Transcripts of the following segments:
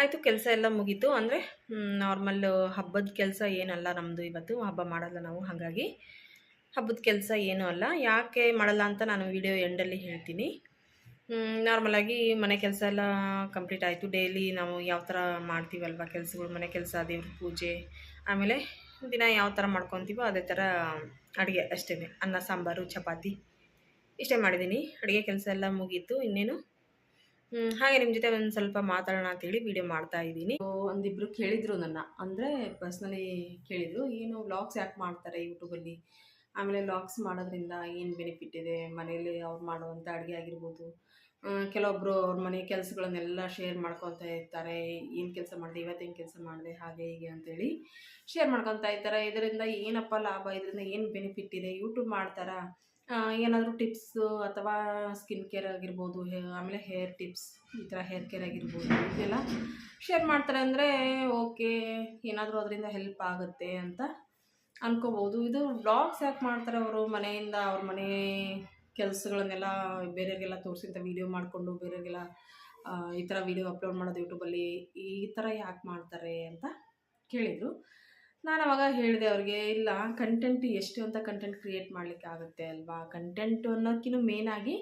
ಆಯಿತು, ಕೆಲಸ ಎಲ್ಲ ಮುಗೀತು. ಅಂದರೆ ನಾರ್ಮಲ್ ಹಬ್ಬದ ಕೆಲಸ ಏನಲ್ಲ ನಮ್ಮದು ಇವತ್ತು. ಹಬ್ಬ ಮಾಡಲ್ಲ ನಾವು, ಹಾಗಾಗಿ ಹಬ್ಬದ ಕೆಲಸ ಏನೂ ಅಲ್ಲ. ಯಾಕೆ ಮಾಡಲ್ಲ ಅಂತ ನಾನು ವಿಡಿಯೋ ಎಂಡಲ್ಲಿ ಹೇಳ್ತೀನಿ. ನಾರ್ಮಲಾಗಿ ಮನೆ ಕೆಲಸ ಎಲ್ಲ ಕಂಪ್ಲೀಟ್ ಆಯಿತು. ಡೈಲಿ ನಾವು ಯಾವ ಥರ ಮಾಡ್ತೀವಲ್ವ ಕೆಲಸಗಳು? ಮನೆ ಕೆಲಸ, ದೇವ್ರ ಪೂಜೆ, ಆಮೇಲೆ ದಿನ ಯಾವ ಥರ ಮಾಡ್ಕೊತೀವೋ ಅದೇ ಥರ ಅಡುಗೆ ಅಷ್ಟೇ ಅನ್ನ, ಸಾಂಬಾರು, ಚಪಾತಿ ಇಷ್ಟೇ ಮಾಡಿದ್ದೀನಿ. ಅಡುಗೆ ಕೆಲಸ ಎಲ್ಲ ಮುಗೀತು. ಇನ್ನೇನು? ಹಾಗೆ ನಿಮ್ಮ ಜೊತೆ ಒಂದು ಸ್ವಲ್ಪ ಮಾತಾಡೋಣ ಅಂತೇಳಿ ವಿಡಿಯೋ ಮಾಡ್ತಾ ಇದ್ದೀನಿ. ಒಂದಿಬ್ರು ಕೇಳಿದ್ರು ನನ್ನ. ಅಂದರೆ ಪರ್ಸ್ನಲಿ ಕೇಳಿದರು, ಏನು ವ್ಲಾಗ್ಸ್ ಯಾಕೆ ಮಾಡ್ತಾರೆ ಯೂಟ್ಯೂಬಲ್ಲಿ ಆಮೇಲೆ ವ್ಲಾಗ್ಸ್ ಮಾಡೋದ್ರಿಂದ ಏನು ಬೆನಿಫಿಟ್ ಇದೆ? ಮನೇಲಿ ಅವ್ರು ಮಾಡುವಂಥ ಅಡುಗೆ ಆಗಿರ್ಬೋದು. ಕೆಲವೊಬ್ಬರು ಅವ್ರ ಮನೆ ಕೆಲಸಗಳನ್ನೆಲ್ಲ ಶೇರ್ ಮಾಡ್ಕೊತಾ ಇರ್ತಾರೆ. ಏನು ಕೆಲಸ ಮಾಡಿದೆ? ಇವತ್ತೇನು ಕೆಲಸ ಮಾಡಿದೆ? ಹಾಗೆ ಹೀಗೆ ಅಂತೇಳಿ ಶೇರ್ ಮಾಡ್ಕೊತಾ ಇರ್ತಾರೆ. ಇದರಿಂದ ಏನಪ್ಪ ಲಾಭ? ಇದರಿಂದ ಏನು ಬೆನಿಫಿಟ್ ಇದೆ? ಯೂಟ್ಯೂಬ್ ಮಾಡ್ತಾರಾ? ಏನಾದರೂ ಟಿಪ್ಸು ಅಥವಾ ಸ್ಕಿನ್ ಕೇರ್ ಆಗಿರ್ಬೋದು ಆಮೇಲೆ ಹೇರ್ ಟಿಪ್ಸ್ ಈ ಥರ ಹೇರ್ ಕೇರ್ ಆಗಿರ್ಬೋದು, ಇದೆಲ್ಲ ಶೇರ್ ಮಾಡ್ತಾರೆ ಅಂದರೆ ಓಕೆ ಏನಾದರೂ ಅದರಿಂದ ಹೆಲ್ಪ್ ಆಗುತ್ತೆ ಅಂತ ಅನ್ಕೋಬೋದು. ಇದು ಬ್ಲಾಗ್ಸ್ ಯಾಕೆ ಮಾಡ್ತಾರೆ ಅವರು ಮನೆಯಿಂದ, ಅವ್ರ ಮನೆ ಕೆಲಸಗಳನ್ನೆಲ್ಲ ಬೇರೆಯವ್ರಿಗೆಲ್ಲ ತೋರಿಸಿಂತ ವೀಡಿಯೋ ಮಾಡಿಕೊಂಡು ಬೇರೆಯವ್ರಿಗೆಲ್ಲ ಈ ಥರ ವೀಡಿಯೋ ಅಪ್ಲೋಡ್ ಮಾಡೋದು ಯೂಟ್ಯೂಬಲ್ಲಿ ಈ ಥರ ಯಾಕೆ ಮಾಡ್ತಾರೆ ಅಂತ ಕೇಳಿದರು. ನಾನು ಅವಾಗ ಹೇಳಿದೆ ಅವ್ರಿಗೆ, ಇಲ್ಲ ಕಂಟೆಂಟ್ ಎಷ್ಟು ಅಂತ ಕಂಟೆಂಟ್ ಕ್ರಿಯೇಟ್ ಮಾಡಲಿಕ್ಕೆ ಆಗುತ್ತೆ ಅಲ್ವಾ? ಕಂಟೆಂಟ್ ಅನ್ನೋದಕ್ಕಿಂತ ಮೇನಾಗಿ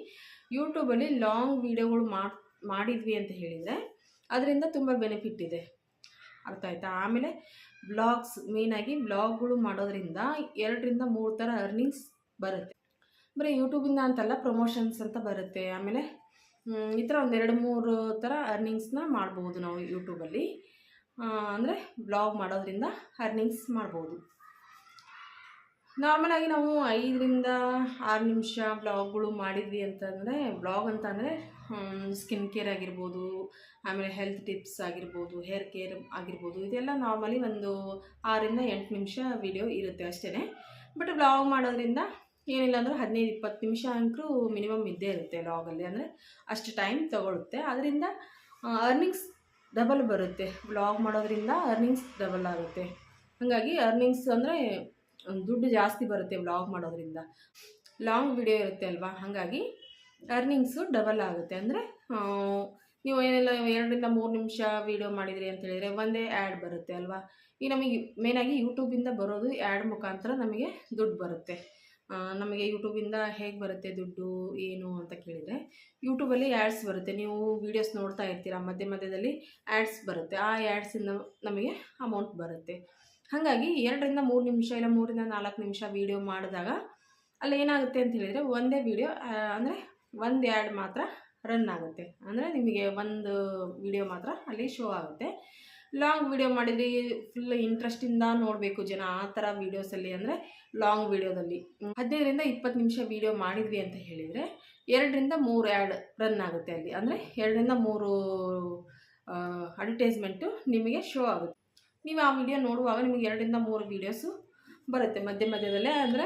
ಯೂಟ್ಯೂಬಲ್ಲಿ ಲಾಂಗ್ ವೀಡಿಯೋಗಳು ಮಾಡಿ, ಮಾಡಿದ್ವಿ ಅಂತ ಹೇಳಿದರೆ ಅದರಿಂದ ತುಂಬ ಬೆನಿಫಿಟ್ ಇದೆ. ಅರ್ಥ ಆಯ್ತಾ? ಆಮೇಲೆ ಬ್ಲಾಗ್ಸ್ ಮೇಯ್ನಾಗಿ ಬ್ಲಾಗ್ಗಳು ಮಾಡೋದ್ರಿಂದ ಎರಡರಿಂದ ಮೂರು ಥರ ಅರ್ನಿಂಗ್ಸ್ ಬರುತ್ತೆ. ಬರೀ ಯೂಟ್ಯೂಬಿಂದ ಅಂತಲ್ಲ ಪ್ರಮೋಷನ್ಸ್ ಅಂತ ಬರುತ್ತೆ. ಆಮೇಲೆ ಈ ಥರ ಒಂದೆರಡು ಮೂರು ಥರ ಅರ್ನಿಂಗ್ಸ್ನ ಮಾಡ್ಬೋದು ನಾವು ಯೂಟ್ಯೂಬಲ್ಲಿ ಅಂದರೆ ಬ್ಲಾಗ್ ಮಾಡೋದ್ರಿಂದ ಅರ್ನಿಂಗ್ಸ್ ಮಾಡ್ಬೋದು. ನಾರ್ಮಲಾಗಿ ನಾವು ಐದರಿಂದ ಆರು ನಿಮಿಷ ಬ್ಲಾಗ್ಗಳು ಮಾಡಿದ್ವಿ ಅಂತಂದರೆ ಬ್ಲಾಗ್ ಅಂತಂದರೆ ಸ್ಕಿನ್ ಕೇರ್ ಆಗಿರ್ಬೋದು, ಆಮೇಲೆ ಹೆಲ್ತ್ ಟಿಪ್ಸ್ ಆಗಿರ್ಬೋದು ಹೇರ್ ಕೇರ್ ಆಗಿರ್ಬೋದು, ಇದೆಲ್ಲ ನಾರ್ಮಲಿ ಒಂದು ಆರರಿಂದ ಎಂಟು ನಿಮಿಷ ವಿಡಿಯೋ ಇರುತ್ತೆ ಅಷ್ಟೇ ಬಟ್ ಬ್ಲಾಗ್ ಮಾಡೋದ್ರಿಂದ ಏನಿಲ್ಲ ಅಂದರೆ ಹದಿನೈದು, ಇಪ್ಪತ್ತು ನಿಮಿಷ ಅಂಕರು ಮಿನಿಮಮ್ ಇದ್ದೇ ಇರುತ್ತೆ ಬ್ಲಾಗಲ್ಲಿ ಅಂದರೆ ಅಷ್ಟು ಟೈಮ್ ತಗೊಳುತ್ತೆ. ಅದರಿಂದ ಅರ್ನಿಂಗ್ಸ್ ಡಬಲ್ ಬರುತ್ತೆ. ಬ್ಲಾಗ್ ಮಾಡೋದ್ರಿಂದ ಅರ್ನಿಂಗ್ಸ್ ಡಬಲ್ ಆಗುತ್ತೆ. ಹಾಗಾಗಿ ಅರ್ನಿಂಗ್ಸ್ ಅಂದರೆ ದುಡ್ಡು ಜಾಸ್ತಿ ಬರುತ್ತೆ ಬ್ಲಾಗ್ ಮಾಡೋದ್ರಿಂದ. ಲಾಂಗ್ ವಿಡಿಯೋ ಇರುತ್ತೆ ಅಲ್ವಾ? ಹಾಗಾಗಿ ಅರ್ನಿಂಗ್ಸು ಡಬಲ್ ಆಗುತ್ತೆ. ಅಂದರೆ ನೀವು ಏನೆಲ್ಲ ಎರಡರಿಂದ ಮೂರು ನಿಮಿಷ ವೀಡಿಯೋ ಮಾಡಿದಿರಿ ಅಂತ ಹೇಳಿದರೆ ಒಂದೇ ಆ್ಯಡ್ ಬರುತ್ತೆ ಅಲ್ವಾ? ಈ ನಮಗೆ ಮೇನಾಗಿ ಯೂಟ್ಯೂಬಿಂದ ಬರೋದು ಆ್ಯಡ್ ಮುಖಾಂತರ ನಮಗೆ ದುಡ್ಡು ಬರುತ್ತೆ. ನಮಗೆ ಯೂಟ್ಯೂಬಿಂದ ಹೇಗೆ ಬರುತ್ತೆ ದುಡ್ಡು, ಏನು ಅಂತ ಕೇಳಿದರೆ ಯೂಟ್ಯೂಬಲ್ಲಿ ಆ್ಯಡ್ಸ್ ಬರುತ್ತೆ. ನೀವು ವೀಡಿಯೋಸ್ ನೋಡ್ತಾ ಇರ್ತೀರಾ, ಮಧ್ಯ ಮಧ್ಯದಲ್ಲಿ ಆ್ಯಡ್ಸ್ ಬರುತ್ತೆ. ಆ ಆ್ಯಡ್ಸಿಂದ ನಮಗೆ ಅಮೌಂಟ್ ಬರುತ್ತೆ. ಹಾಗಾಗಿ ಎರಡರಿಂದ ಮೂರು ನಿಮಿಷ ಇಲ್ಲ ಮೂರಿಂದ ನಾಲ್ಕು ನಿಮಿಷ ವೀಡಿಯೋ ಮಾಡಿದಾಗ ಅಲ್ಲಿ ಏನಾಗುತ್ತೆ ಅಂತ ಹೇಳಿದರೆ, ಒಂದೇ ವೀಡಿಯೋ ಅಂದರೆ ಒಂದು ಆ್ಯಡ್ ಮಾತ್ರ ರನ್ ಆಗುತ್ತೆ. ಅಂದರೆ ನಿಮಗೆ ಒಂದು ವಿಡಿಯೋ ಮಾತ್ರ ಅಲ್ಲಿ ಶೋ ಆಗುತ್ತೆ. ಲಾಂಗ್ ವೀಡಿಯೋ ಮಾಡಿದ್ರಿ ಫುಲ್ ಇಂಟ್ರೆಸ್ಟಿಂದ ನೋಡಬೇಕು ಜನ ಆ ಥರ ವೀಡಿಯೋಸಲ್ಲಿ ಅಂದರೆ ಲಾಂಗ್ ವೀಡಿಯೋದಲ್ಲಿ ಹದಿನೈದರಿಂದ ಇಪ್ಪತ್ತು ನಿಮಿಷ ವೀಡಿಯೋ ಮಾಡಿದ್ವಿ ಅಂತ ಹೇಳಿದರೆ ಎರಡರಿಂದ ಮೂರು ಆ್ಯಡ್ ರನ್ ಆಗುತ್ತೆ ಅಲ್ಲಿ. ಅಂದರೆ ಎರಡರಿಂದ ಮೂರು ಅಡ್ವರ್ಟೈಸ್ಮೆಂಟು ನಿಮಗೆ ಶೋ ಆಗುತ್ತೆ. ನೀವು ಆ ವಿಡಿಯೋ ನೋಡುವಾಗ ನಿಮಗೆ ಎರಡರಿಂದ ಮೂರು ವೀಡಿಯೋಸು ಬರುತ್ತೆ. ಮಧ್ಯ ಮಧ್ಯದಲ್ಲೇ ಅಂದರೆ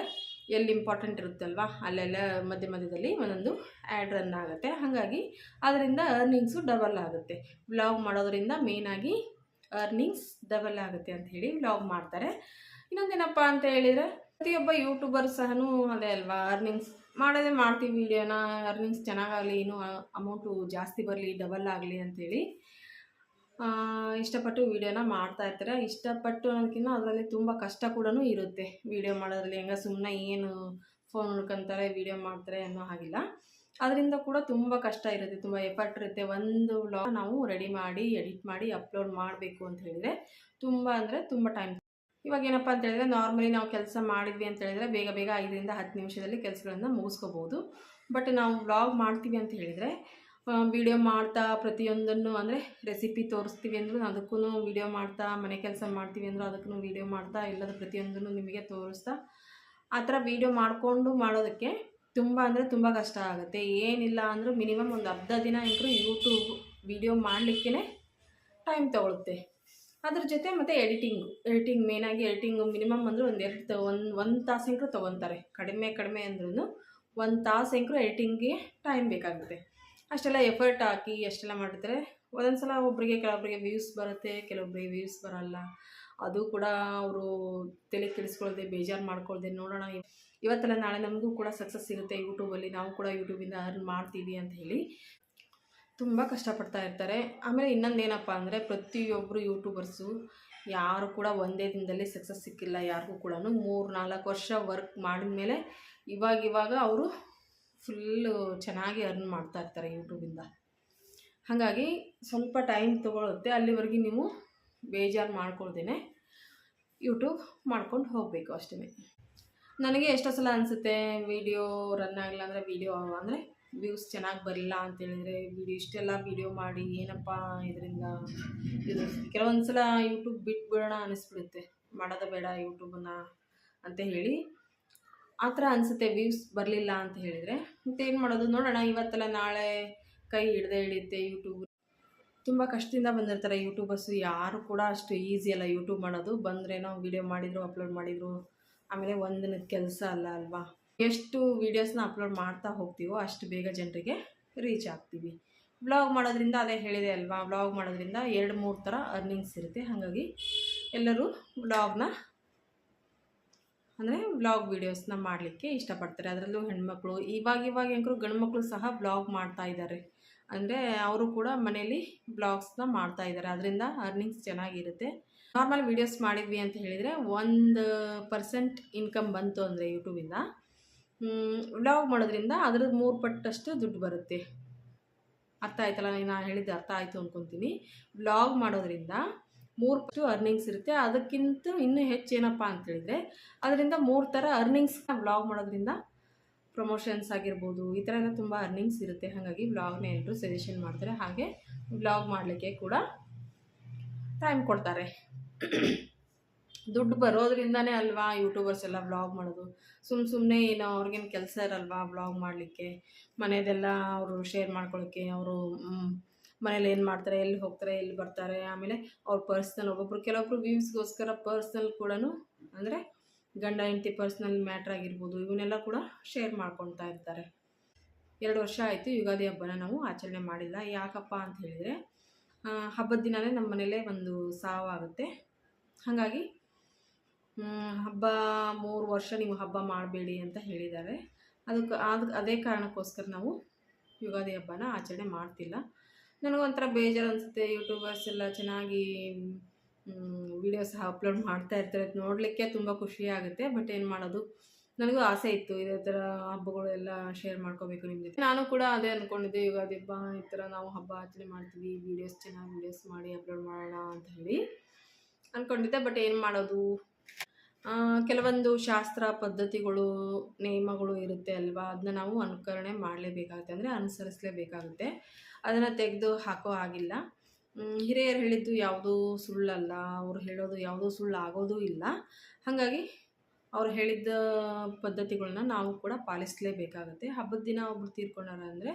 ಎಲ್ಲಿ ಇಂಪಾರ್ಟೆಂಟ್ ಇರುತ್ತಲ್ವಾ, ಅಲ್ಲೆಲ್ಲ ಮಧ್ಯ ಮಧ್ಯದಲ್ಲಿ ಒಂದೊಂದು ಆ್ಯಡ್ ರನ್ ಆಗುತ್ತೆ. ಹಾಗಾಗಿ ಅದರಿಂದ ಅರ್ನಿಂಗ್ಸು ಡಬಲ್ ಆಗುತ್ತೆ. ವ್ಲಾಗ್ ಮಾಡೋದರಿಂದ ಮೇಯ್ನಾಗಿ ಅರ್ನಿಂಗ್ಸ್ ಡಬಲ್ ಆಗುತ್ತೆ ಅಂತ ಹೇಳಿ ವ್ಲಾಗ್ ಮಾಡ್ತಾರೆ. ಇನ್ನೊಂದೇನಪ್ಪ ಅಂತ ಹೇಳಿದರೆ, ಪ್ರತಿಯೊಬ್ಬ ಯೂಟ್ಯೂಬರ್ ಸಹನು ಅದೇ ಅಲ್ವಾ ಅರ್ನಿಂಗ್ಸ್ ಮಾಡೋದೇ ಮಾಡ್ತೀವಿ ವೀಡಿಯೋನ ಅರ್ನಿಂಗ್ಸ್ ಚೆನ್ನಾಗಾಗಲಿ ಇನ್ನೂ ಅಮೌಂಟು ಜಾಸ್ತಿ ಬರಲಿ ಡಬಲ್ ಆಗಲಿ ಅಂಥೇಳಿ ಇಷ್ಟಪಟ್ಟು ವೀಡಿಯೋನ ಮಾಡ್ತಾ ಇರ್ತಾರೆ. ಇಷ್ಟಪಟ್ಟು ಅನ್ನೋದಕ್ಕಿಂತ ಅದರಲ್ಲಿ ತುಂಬ ಕಷ್ಟ ಕೂಡ ಇರುತ್ತೆ. ವೀಡಿಯೋ ಮಾಡೋದ್ರಲ್ಲಿ ಹೆಂಗ ಸುಮ್ಮನೆ ಏನು ಫೋನ್ ಹುಡ್ಕೊಂತಾರೆ ವೀಡಿಯೋ ಮಾಡ್ತಾರೆ ಅನ್ನೋ ಹಾಗಿಲ್ಲ. ಅದರಿಂದ ಕೂಡ ತುಂಬ ಕಷ್ಟ ಇರುತ್ತೆ, ತುಂಬ ಎಫರ್ಟ್ ಇರುತ್ತೆ. ಒಂದು ವ್ಲಾಗ್ ನಾವು ರೆಡಿ ಮಾಡಿ ಎಡಿಟ್ ಮಾಡಿ ಅಪ್ಲೋಡ್ ಮಾಡಬೇಕು ಅಂತ ಹೇಳಿದರೆ ತುಂಬ ಅಂದರೆ ತುಂಬ ಟೈಮ್ ಇವಾಗ ಏನಪ್ಪ ಅಂತ ಹೇಳಿದ್ರೆ ನಾರ್ಮಲಿ ನಾವು ಕೆಲಸ ಮಾಡಿದ್ವಿ ಅಂತ ಹೇಳಿದರೆ ಬೇಗ ಬೇಗ ಐದರಿಂದ ಹತ್ತು ನಿಮಿಷದಲ್ಲಿ ಕೆಲಸಗಳನ್ನು ಮುಗಿಸ್ಕೋಬೋದು. ಬಟ್ ನಾವು ವ್ಲಾಗ್ ಮಾಡ್ತೀವಿ ಅಂತ ಹೇಳಿದರೆ ವಿಡಿಯೋ ಮಾಡ್ತಾ ಪ್ರತಿಯೊಂದನ್ನು ಅಂದರೆ ರೆಸಿಪಿ ತೋರಿಸ್ತೀವಿ ಅಂದರೂ ಅದಕ್ಕೂ ವಿಡಿಯೋ ಮಾಡ್ತಾ, ಮನೆ ಕೆಲಸ ಮಾಡ್ತೀವಿ ಅಂದರೂ ಅದಕ್ಕೂ ವಿಡಿಯೋ ಮಾಡ್ತಾ ಎಲ್ಲದ ಪ್ರತಿಯೊಂದನ್ನು ನಿಮಗೆ ತೋರಿಸ್ತಾ, ಆ ಥರ ವೀಡಿಯೋ ಮಾಡಿಕೊಂಡು ಮಾಡೋದಕ್ಕೆ ತುಂಬ ಅಂದರೆ ತುಂಬ ಕಷ್ಟ ಆಗುತ್ತೆ. ಏನಿಲ್ಲ ಅಂದರೂ ಮಿನಿಮಮ್ ಒಂದು ಅರ್ಧ ದಿನ ಅಂತೂ ಯೂಟ್ಯೂಬ್ ವಿಡಿಯೋ ಮಾಡಲಿಕ್ಕೇ ಟೈಮ್ ತೊಗೊಳುತ್ತೆ. ಅದ್ರ ಜೊತೆ ಮತ್ತು ಎಡಿಟಿಂಗು ಎಡಿಟಿಂಗ್ ಮೇನಾಗಿ ಎಡಿಟಿಂಗು ಮಿನಿಮಮ್ ಅಂದರೂ ಒಂದು ಎರಡು ಒಂದು ಒಂದು ತಾಸಂಕರು ತೊಗೊತಾರೆ ಕಡಿಮೆ ಕಡಿಮೆ ಅಂದ್ರೂ ಒಂದು ತಾಸಂಕರು ಎಡಿಟಿಂಗ್ಗೆ ಟೈಮ್ ಬೇಕಾಗುತ್ತೆ. ಅಷ್ಟೆಲ್ಲ ಎಫರ್ಟ್ ಹಾಕಿ ಅಷ್ಟೆಲ್ಲ ಮಾಡಿದ್ರೆ ಒಂದೊಂದು ಸಲ ಒಬ್ಬರಿಗೆ ಕೆಲವೊಬ್ಬರಿಗೆ ವ್ಯೂಸ್ ಬರುತ್ತೆ ಕೆಲವೊಬ್ಬರಿಗೆ ವ್ಯೂಸ್ ಬರಲ್ಲ. ಅದು ಕೂಡ ಅವರು ತಲೆ ಕೆಡಿಸ್ಕೊಳ್ದೆ ಬೇಜಾರು ಮಾಡ್ಕೊಳ್ದೆ ನೋಡೋಣ. ಇವ್- ಇವತ್ತಲ್ಲ ನಾಳೆ ನಮಗೂ ಕೂಡ ಸಕ್ಸಸ್ ಸಿಗುತ್ತೆ ಯೂಟ್ಯೂಬಲ್ಲಿ ನಾವು ಕೂಡ ಯೂಟ್ಯೂಬಿಂದ ಅರ್ನ್ ಮಾಡ್ತೀವಿ ಅಂತ ಹೇಳಿ ತುಂಬ ಕಷ್ಟಪಡ್ತಾ ಇರ್ತಾರೆ. ಆಮೇಲೆ ಇನ್ನೊಂದು ಏನಪ್ಪ ಅಂದರೆ ಪ್ರತಿಯೊಬ್ಬರು ಯೂಟ್ಯೂಬರ್ಸು ಯಾರು ಕೂಡ ಒಂದೇ ದಿನದಲ್ಲಿ ಸಕ್ಸಸ್ ಸಿಕ್ಕಿಲ್ಲ ಯಾರಿಗೂ ಕೂಡ ಮೂರು ನಾಲ್ಕು ವರ್ಷ ವರ್ಕ್ ಮಾಡಿದ ಮೇಲೆ ಇವಾಗ ಇವಾಗ ಅವರು ಫುಲ್ಲು ಚೆನ್ನಾಗಿ ಅರ್ನ್ ಮಾಡ್ತಾ ಇರ್ತಾರೆ ಯೂಟ್ಯೂಬಿಂದ ಹಾಗಾಗಿ ಸ್ವಲ್ಪ ಟೈಮ್ ತೊಗೊಳುತ್ತೆ ಅಲ್ಲಿವರೆಗೆ ನೀವು ಬೇಜಾರು ಮಾಡ್ಕೊಳ್ತೀನಿ ಯೂಟ್ಯೂಬ್ ಮಾಡ್ಕೊಂಡು ಹೋಗಬೇಕು ಅಷ್ಟೇ. ನನಗೆ ಎಷ್ಟೋ ಸಲ ಅನಿಸುತ್ತೆ ವೀಡಿಯೋ ರನ್ ಆಗಿಲ್ಲ ಅಂದರೆ ವೀಡಿಯೋ ಅಂದರೆ ವ್ಯೂಸ್ ಚೆನ್ನಾಗಿ ಬರಲಿಲ್ಲ ಅಂತೇಳಿದರೆ ವಿಡಿಯೋ ಇಷ್ಟೆಲ್ಲ ವೀಡಿಯೋ ಮಾಡಿ ಏನಪ್ಪ ಇದರಿಂದ? ಇದು ಕೆಲವೊಂದು ಸಲ ಯೂಟ್ಯೂಬ್ ಬಿಟ್ಬಿಡೋಣ ಅನ್ನಿಸ್ಬಿಡುತ್ತೆ ಮಾಡೋದು ಬೇಡ ಯೂಟ್ಯೂಬನ್ನು ಅಂತ ಹೇಳಿ. ಆ ಥರ ಅನಿಸುತ್ತೆ ವ್ಯೂಸ್ ಬರಲಿಲ್ಲ ಅಂತ ಹೇಳಿದರೆ. ಮತ್ತೆ ಏನು ಮಾಡೋದು? ನೋಡೋಣ, ಇವತ್ತೆಲ್ಲ ನಾಳೆ ಕೈ ಹಿಡ್ದೆ ಹಿಡಿಯುತ್ತೆ ಯೂಟ್ಯೂಬ್ ತುಂಬ ಕಷ್ಟದಿಂದ ಬಂದಿರ್ತಾರೆ ಯೂಟ್ಯೂಬರ್ಸು. ಯಾರು ಕೂಡ ಅಷ್ಟು ಈಸಿ ಅಲ್ಲ ಯೂಟ್ಯೂಬ್ ಮಾಡೋದು. ಬಂದ್ರೇನೋ ವೀಡಿಯೋ ಮಾಡಿದರು ಅಪ್ಲೋಡ್ ಮಾಡಿದರು, ಆಮೇಲೆ ಒಂದಿನ ಕೆಲಸ ಅಲ್ಲ ಅಲ್ವಾ? ಎಷ್ಟು ವೀಡಿಯೋಸ್ನ ಅಪ್ಲೋಡ್ ಮಾಡ್ತಾ ಹೋಗ್ತೀವೋ ಅಷ್ಟು ಬೇಗ ಜನರಿಗೆ ರೀಚ್ ಆಗ್ತೀವಿ. ವ್ಲಾಗ್ ಮಾಡೋದ್ರಿಂದ ಅದೇ ಹೇಳಿದೆ ಅಲ್ವಾ? ವ್ಲಾಗ್ ಮಾಡೋದ್ರಿಂದ ಎರಡು, ಮೂರು ಥರ ಅರ್ನಿಂಗ್ಸ್ ಇರುತ್ತೆ. ಹಾಗಾಗಿ ಎಲ್ಲರೂ ವ್ಲಾಗ್ನ ಅಂದರೆ ವ್ಲಾಗ್ ವೀಡಿಯೋಸ್ನ ಮಾಡಲಿಕ್ಕೆ ಇಷ್ಟಪಡ್ತಾರೆ. ಅದರಲ್ಲೂ ಹೆಣ್ಮಕ್ಳು ಇವಾಗಿವಾಗ ಇವಾಗ ಹೆಂಗರು ಗಂಡು ಮಕ್ಕಳು ಸಹ ವ್ಲಾಗ್ ಮಾಡ್ತಾ ಇದ್ದಾರೆ. ಅಂದರೆ ಅವರು ಕೂಡ ಮನೆಯಲ್ಲಿ ಬ್ಲಾಗ್ಸ್ನ ಮಾಡ್ತಾ ಇದ್ದಾರೆ ಅದರಿಂದ ಅರ್ನಿಂಗ್ಸ್ ಚೆನ್ನಾಗಿರುತ್ತೆ. ನಾರ್ಮಲ್ ವೀಡಿಯೋಸ್ ಮಾಡಿದ್ವಿ ಅಂತ ಹೇಳಿದರೆ ಒಂದು ಪರ್ಸೆಂಟ್ ಇನ್ಕಮ್ ಬಂತು ಅಂದರೆ ಯೂಟ್ಯೂಬಿಂದ ವ್ಲಾಗ್ ಮಾಡೋದ್ರಿಂದ ಅದ್ರದ್ದು ಮೂರು ಪಟ್ಟಷ್ಟು ದುಡ್ಡು ಬರುತ್ತೆ. ಅರ್ಥ ಆಯ್ತಲ್ಲ? ನಾನು ಹೇಳಿದ್ದು ಅರ್ಥ ಆಯಿತು ಅಂದ್ಕೊತೀನಿ ವ್ಲಾಗ್ ಮಾಡೋದ್ರಿಂದ ಮೂರು ಪಟ್ಟು ಅರ್ನಿಂಗ್ಸ್ ಇರುತ್ತೆ. ಅದಕ್ಕಿಂತ ಇನ್ನೂ ಹೆಚ್ಚು ಏನಪ್ಪ ಅಂತೇಳಿದರೆ ಅದರಿಂದ ಮೂರು ಥರ ಅರ್ನಿಂಗ್ಸ್ನ ವ್ಲಾಗ್ ಮಾಡೋದ್ರಿಂದ ಪ್ರಮೋಷನ್ಸ್ ಆಗಿರ್ಬೋದು, ಈ ಥರ ಎಲ್ಲ ತುಂಬ ಅರ್ನಿಂಗ್ಸ್ ಇರುತ್ತೆ. ಹಾಗಾಗಿ ವ್ಲಾಗ್ನ ಎಲ್ಲರೂ ಸಜೆಷನ್ ಮಾಡ್ತಾರೆ. ಹಾಗೆ ವ್ಲಾಗ್ ಮಾಡಲಿಕ್ಕೆ ಕೂಡ ಟೈಮ್ ಕೊಡ್ತಾರೆ. ದುಡ್ಡು ಬರೋದ್ರಿಂದನೇ ಅಲ್ವಾ ಯೂಟ್ಯೂಬರ್ಸ್ ಎಲ್ಲ ವ್ಲಾಗ್ ಮಾಡೋದು? ಸುಮ್ಮ ಸುಮ್ಮನೆ ಏನೋ ಅವ್ರಿಗೇನು ಕೆಲಸ ಇರಲ್ವಾ ವ್ಲಾಗ್ ಮಾಡಲಿಕ್ಕೆ? ಮನೆಯದೆಲ್ಲ ಅವರು ಶೇರ್ ಮಾಡ್ಕೊಳ್ಳೋಕ್ಕೆ ಅವರು ಮನೇಲಿ ಏನು ಮಾಡ್ತಾರೆ, ಎಲ್ಲಿ ಹೋಗ್ತಾರೆ, ಎಲ್ಲಿ ಬರ್ತಾರೆ, ಆಮೇಲೆ ಅವ್ರ ಪರ್ಸ್ನಲ್ ಒಬ್ಬೊಬ್ರು ಕೆಲವೊಬ್ರು ವ್ಯೂಸ್ಗೋಸ್ಕರ ಪರ್ಸ್ನಲ್ ಕೂಡ ಅಂದರೆ ಗಂಡ, ಹೆಂಡತಿ ಪರ್ಸ್ನಲ್ ಮ್ಯಾಟ್ರ್ ಆಗಿರ್ಬೋದು, ಇವನ್ನೆಲ್ಲ ಕೂಡ ಶೇರ್ ಮಾಡ್ಕೊಳ್ತಾ ಇರ್ತಾರೆ. ಎರಡು ವರ್ಷ ಆಯಿತು ಯುಗಾದಿ ಹಬ್ಬನ ನಾವು ಆಚರಣೆ ಮಾಡಿಲ್ಲ. ಯಾಕಪ್ಪ ಅಂತ ಹೇಳಿದರೆ ಹಬ್ಬದ ದಿನವೇ ನಮ್ಮ ಮನೇಲೇ ಒಂದು ಸಾವಾಗುತ್ತೆ ಹಾಗಾಗಿ ಹಬ್ಬ ಮೂರು ವರ್ಷ ನೀವು ಹಬ್ಬ ಮಾಡಬೇಡಿ ಅಂತ ಹೇಳಿದ್ದಾರೆ. ಅದಕ್ಕೆ ಅದು ಅದೇ ಕಾರಣಕ್ಕೋಸ್ಕರ ನಾವು ಯುಗಾದಿ ಹಬ್ಬನ ಆಚರಣೆ ಮಾಡ್ತಿಲ್ಲ. ನನಗೊಂಥರ ಬೇಜಾರು ಅನಿಸುತ್ತೆ. ಯೂಟ್ಯೂಬರ್ಸ್ ಎಲ್ಲ ಚೆನ್ನಾಗಿ ವೀಡಿಯೋಸ್ ಅಪ್ಲೋಡ್ ಮಾಡ್ತಾ ಇರ್ತಾರೆ ನೋಡಲಿಕ್ಕೆ ತುಂಬ ಖುಷಿ ಆಗುತ್ತೆ ಬಟ್ ಏನು ಮಾಡೋದು? ನನಗೂ ಆಸೆ ಇತ್ತು, ಇದೇ ಥರ ಹಬ್ಬಗಳು ಎಲ್ಲ ಶೇರ್ ಮಾಡ್ಕೋಬೇಕು ನಿಮ್ಮ ಜೊತೆ. ನಾನು ಕೂಡ ಅದೇ ಅಂದ್ಕೊಂಡಿದ್ದೆ ಯುಗಾದಿ ಹಬ್ಬ, ಈ ಥರ ನಾವು ಹಬ್ಬ ಆಚರಣೆ ಮಾಡ್ತೀವಿ ವೀಡಿಯೋಸ್ ಚೆನ್ನಾಗಿ ವೀಡಿಯೋಸ್ ಮಾಡಿ ಅಪ್ಲೋಡ್ ಮಾಡೋಣ ಅಂತ ಹೇಳಿ ಅಂದ್ಕೊಂಡಿದ್ದೆ ಬಟ್ ಏನು ಮಾಡೋದು? ಕೆಲವೊಂದು ಶಾಸ್ತ್ರ ಪದ್ಧತಿಗಳು, ನಿಯಮಗಳು ಇರುತ್ತೆ ಅಲ್ವಾ? ಅದನ್ನ ನಾವು ಅನುಕರಣೆ ಮಾಡಲೇಬೇಕಾಗುತ್ತೆ, ಅಂದರೆ ಅನುಸರಿಸಲೇಬೇಕಾಗುತ್ತೆ. ಅದನ್ನು ತೆಗೆದು ಹಾಕೋ ಆಗಿಲ್ಲ ಹಿರಿಯರು ಹೇಳಿದ್ದು ಯಾವುದೂ ಸುಳ್ಳಲ್ಲ, ಅವ್ರು ಹೇಳೋದು ಯಾವುದೂ ಸುಳ್ಳು ಆಗೋದೂ ಇಲ್ಲ. ಹಾಗಾಗಿ ಅವ್ರು ಹೇಳಿದ್ದ ಪದ್ಧತಿಗಳನ್ನ ನಾವು ಕೂಡ ಪಾಲಿಸಲೇಬೇಕಾಗುತ್ತೆ. ಹಬ್ಬದ ದಿನ ಒಬ್ರು ತೀರ್ಕೊಂಡಾರ ಅಂದರೆ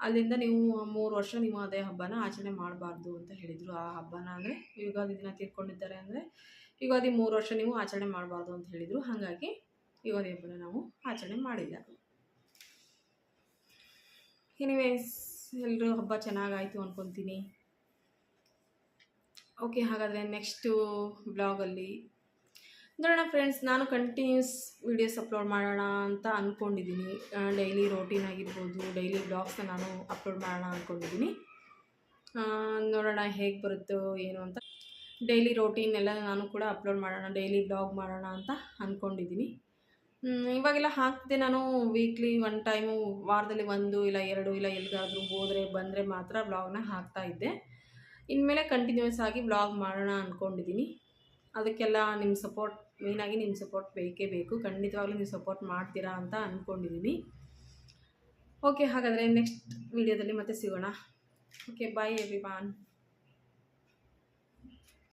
ಅಲ್ಲಿಂದ ನೀವು ಮೂರು ವರ್ಷ ನೀವು ಅದೇ ಹಬ್ಬನ ಆಚರಣೆ ಮಾಡಬಾರ್ದು ಅಂತ ಹೇಳಿದರು. ಆ ಹಬ್ಬನ ಅಂದರೆ ಯುಗಾದಿ ದಿನ ತೀರ್ಕೊಂಡಿದ್ದಾರೆ ಅಂದರೆ ಯುಗಾದಿ ಮೂರು ವರ್ಷ ನೀವು ಆಚರಣೆ ಮಾಡಬಾರ್ದು ಅಂತ ಹೇಳಿದರು. ಹಾಗಾಗಿ ಯುಗಾದಿ ಹಬ್ಬನ ನಾವು ಆಚರಣೆ ಮಾಡಿಲ್ಲ. ಎನಿವೇಸ್ ಎಲ್ಲರೂ ಹಬ್ಬ ಚೆನ್ನಾಗಾಯಿತು ಅಂದ್ಕೊತೀನಿ ಓಕೆ ಹಾಗಾದರೆ ನೆಕ್ಸ್ಟು ಬ್ಲಾಗಲ್ಲಿ ನೋಡೋಣ ಫ್ರೆಂಡ್ಸ್ ನಾನು ಕಂಟಿನ್ಯೂಸ್ ವೀಡಿಯೋಸ್ ಅಪ್ಲೋಡ್ ಮಾಡೋಣ ಅಂತ ಅಂದ್ಕೊಂಡಿದ್ದೀನಿ ಡೈಲಿ ರೋಟೀನ್ ಆಗಿರ್ಬೋದು ಡೈಲಿ ಬ್ಲಾಗ್ಸ್ನ ನಾನು ಅಪ್ಲೋಡ್ ಮಾಡೋಣ ಅಂದ್ಕೊಂಡಿದ್ದೀನಿ ನೋಡೋಣ ಹೇಗೆ ಬರುತ್ತೋ ಏನು ಅಂತ. ಡೈಲಿ ರೋಟೀನ್ ಎಲ್ಲ ನಾನು ಕೂಡ ಅಪ್ಲೋಡ್ ಮಾಡೋಣ ಡೈಲಿ ಬ್ಲಾಗ್ ಮಾಡೋಣ ಅಂತ ಅಂದ್ಕೊಂಡಿದ್ದೀನಿ ಇವಾಗೆಲ್ಲ ಹಾಕ್ತಿದ್ದೆ ನಾನು ವೀಕ್ಲಿ ಒನ್ ಟೈಮು ವಾರದಲ್ಲಿ ಒಂದು ಇಲ್ಲ ಎರಡು ಇಲ್ಲ ಎಲ್ಲಿಗಾದರೂ ಹೋದರೆ ಬಂದರೆ ಮಾತ್ರ ಬ್ಲಾಗ್ನ ಹಾಕ್ತಾಯಿದ್ದೆ ಇನ್ಮೇಲೆ ಕಂಟಿನ್ಯೂಸ್ ಆಗಿ ಬ್ಲಾಗ್ ಮಾಡೋಣ ಅಂದ್ಕೊಂಡಿದ್ದೀನಿ ಅದಕ್ಕೆಲ್ಲ ನಿಮ್ಮ ಸಪೋರ್ಟ್ ಮೇಯ್ನಾಗಿ ನಿಮ್ಮ ಸಪೋರ್ಟ್ ಬೇಕೇ ಬೇಕು. ಖಂಡಿತವಾಗ್ಲೂ ನೀವು ಸಪೋರ್ಟ್ ಮಾಡ್ತೀರಾ ಅಂತ ಅಂದ್ಕೊಂಡಿದ್ದೀನಿ ಓಕೆ ಹಾಗಾದರೆ ನೆಕ್ಸ್ಟ್ ವೀಡಿಯೋದಲ್ಲಿ ಮತ್ತೆ ಸಿಗೋಣ. Okay bye every